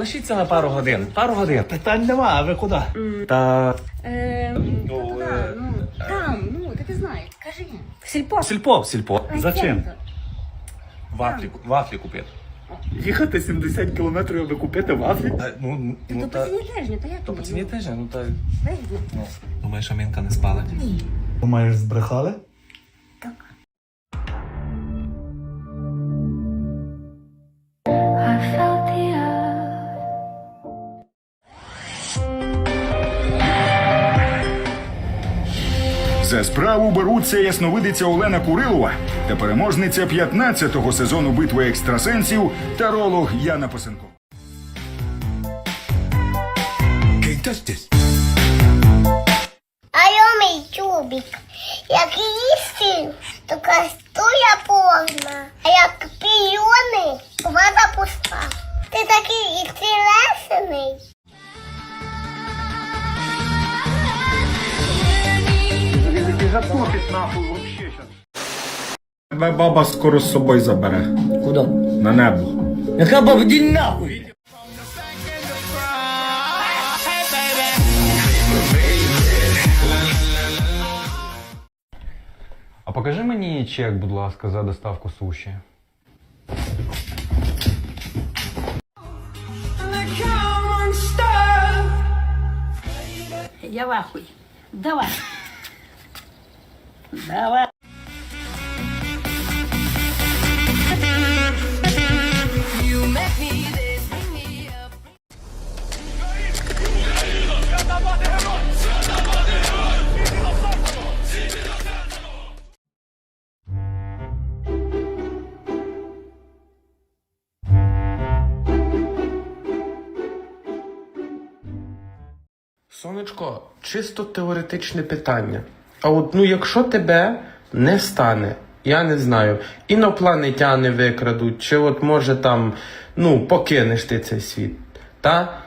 Лишіться на пару годин. Пару годин. Питань нема, а ви куди? Та Е, Ну, та е, ну, там, ну, ти, ти знаєш, кажи. Сільпо. сільпо, сільпо. А За чим? то? Вафлі, вафлі купити. Їхати 70 кілометрів, аби купити вафлі? Та, ну, ну, То та, по ціні тижня, то як то по ціні теж, ну та... Вигідно. Ну, думаєш, що Мінка не спала? Думаєш, збрехали? За справу беруться ясновидиця Олена Курилова та переможниця 15-го сезону битви екстрасенсів таролог Яна Пасенко. А я чубік. Як їсти, то кастуя повна. А як піони, вода пуста. Ти такий інтересний. Тебе баба скоро з собою забере. Куда? На небо. Яка баба, іди нахуй! А покажи мені чек, будь ласка, за доставку суші. Я в ахуї. Давай. Давай. Сонечко, чисто теоретичне питання. А от ну якщо тебе не стане, я не знаю, інопланетяни викрадуть, чи от може там, ну, покинеш ти цей світ. Та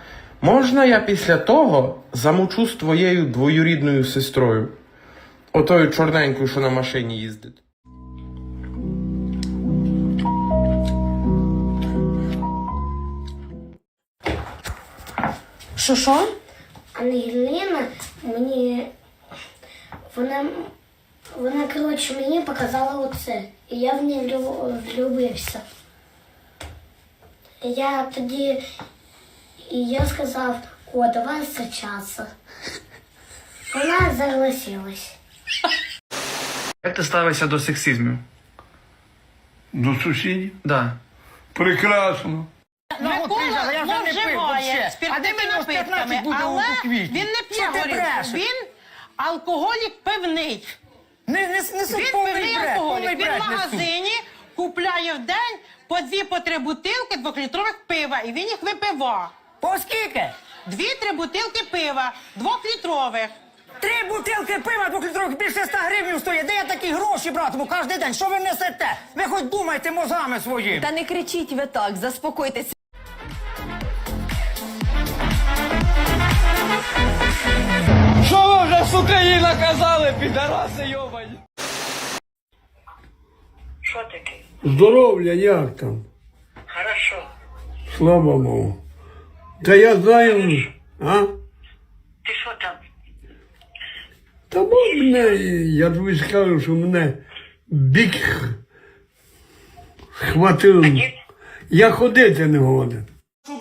можна я після того замучу з твоєю двоюрідною сестрою? Отою чорненькою, що на машині їздить. Що що? Ангеліна мені. Вона. Вона, коротше, мені показала оце. І я в неї влю- влюбився. І Я тоді. І я сказав, о, давай зустрічатися. Вона согласилась. Як ти ставишся до сексизму? До сусідів? Да. Прекрасно. Микола не вживає спиртними напитками, але він не п'є горілку. Він алкоголік пивний. Не, не, не Він пивний алкоголік. Він в магазині купляє в день по дві по три бутилки двохлітрових пива, і він їх випиває. По скільки? Дві-три бутилки пива, двохлітрових. Три бутилки пива двохлітрових більше 100 гривень стоїть. Де я такі гроші братиму кожен день? Що ви несете? Ви хоч думайте мозгами своїми. Та не кричіть ви так, заспокойтесь. Що ви вже з України казали, підараси йобані? Здоров'я, як там? Хорошо. Слава Богу. Та я знаю, а? Ти що там? Та бо мене, я тобі скажу, що мене бік схватив. Я ходити не годен.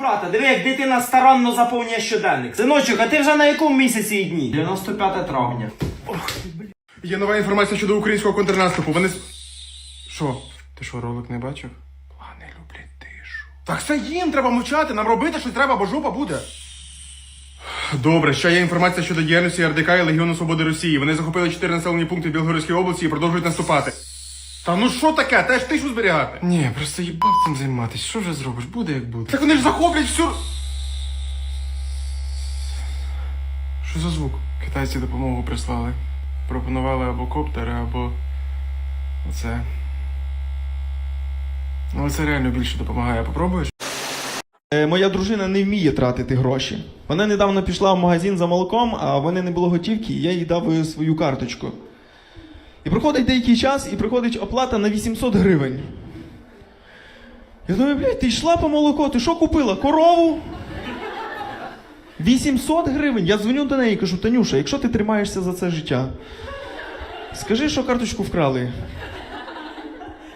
Брата, диви, як дитина старанно заповнює щоденник. Синочок, а ти вже на якому місяці і дні? 95 травня. Є нова інформація щодо українського контрнаступу. Вони. с- Що? Ти що, ролик не бачив? Плани люблять тишу. Так це їм треба мовчати, нам робити щось треба, бо жопа буде. Добре, ще є інформація щодо діяльності РДК і Легіону Свободи Росії. Вони захопили чотири населені пункти в Білгородській області і продовжують наступати. Та ну що таке? Теж тишу зберігати? Ні, просто їбав цим займатися. Що вже зробиш? Буде як буде. Так вони ж захоплять всю. Що за звук? Китайці допомогу прислали. Пропонували або коптери, або. Оце. Ну, це реально більше допомагає. Попробуєш? Е, Моя дружина не вміє тратити гроші. Вона недавно пішла в магазин за молоком, а в мене не було готівки, і я їй дав е, свою карточку. І проходить деякий час, і приходить оплата на 800 гривень. Я думаю, блядь, ти йшла по молоко, ти що купила? Корову? 800 гривень. Я дзвоню до неї і кажу, Танюша, якщо ти тримаєшся за це життя, скажи, що карточку вкрали.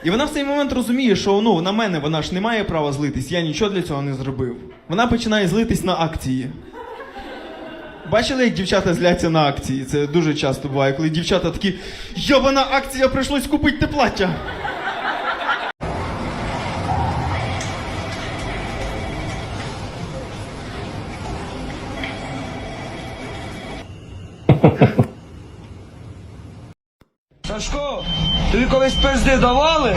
І вона в цей момент розуміє, що ну, на мене вона ж не має права злитись, я нічого для цього не зробив. Вона починає злитись на акції. Бачили, як дівчата зляться на акції? Це дуже часто буває, коли дівчата такі Йобана акція, прийшлось купити те плаття. Сашко, тобі колись пизди давали?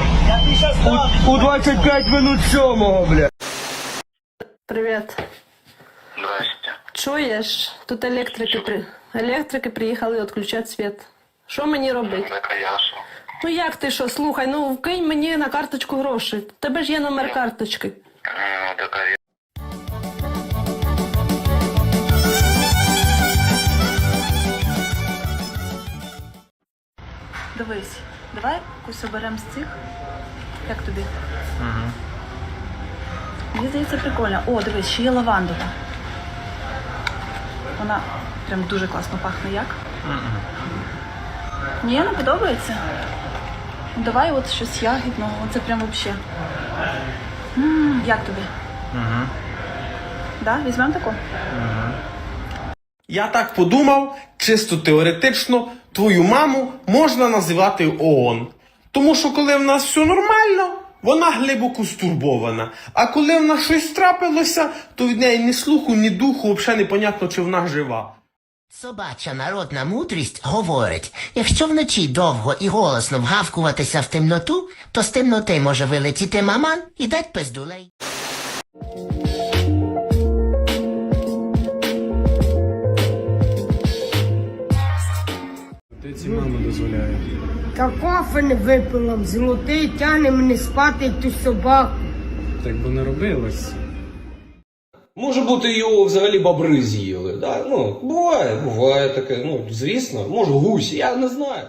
У, у 25 минут сьомого, бля. Привіт. Чуєш? Тут електрики при... електрики приїхали відключати світ. Що мені робити? Ну як ти що, слухай, ну вкинь мені на карточку гроші. У Тебе ж є номер карточки. Дивись, давай якусь оберемо з цих. Як тобі? Угу. Мені здається, прикольно. О, дивись, ще є лавандова. Вона прям дуже класно пахне, як? Ні, не подобається? Давай от щось ягідного, це прям вообще. м як тобі? Угу. Да, візьмемо таку? Я так подумав, чисто теоретично, твою маму можна називати ООН. Тому що коли в нас все нормально, вона глибоко стурбована. А коли в нас щось трапилося, то від неї ні слуху, ні духу, взагалі непонятно, чи вона жива. Собача народна мудрість говорить, якщо вночі довго і голосно вгавкуватися в темноту, то з темноти може вилетіти маман і дать пиздулей. Та кофе не випила, золотий тягне мене спати, ту собаку. Так би не робилось. Може бути, його взагалі бобри з'їли. Да? Ну, буває, буває таке. Ну, звісно, може гусь, я не знаю.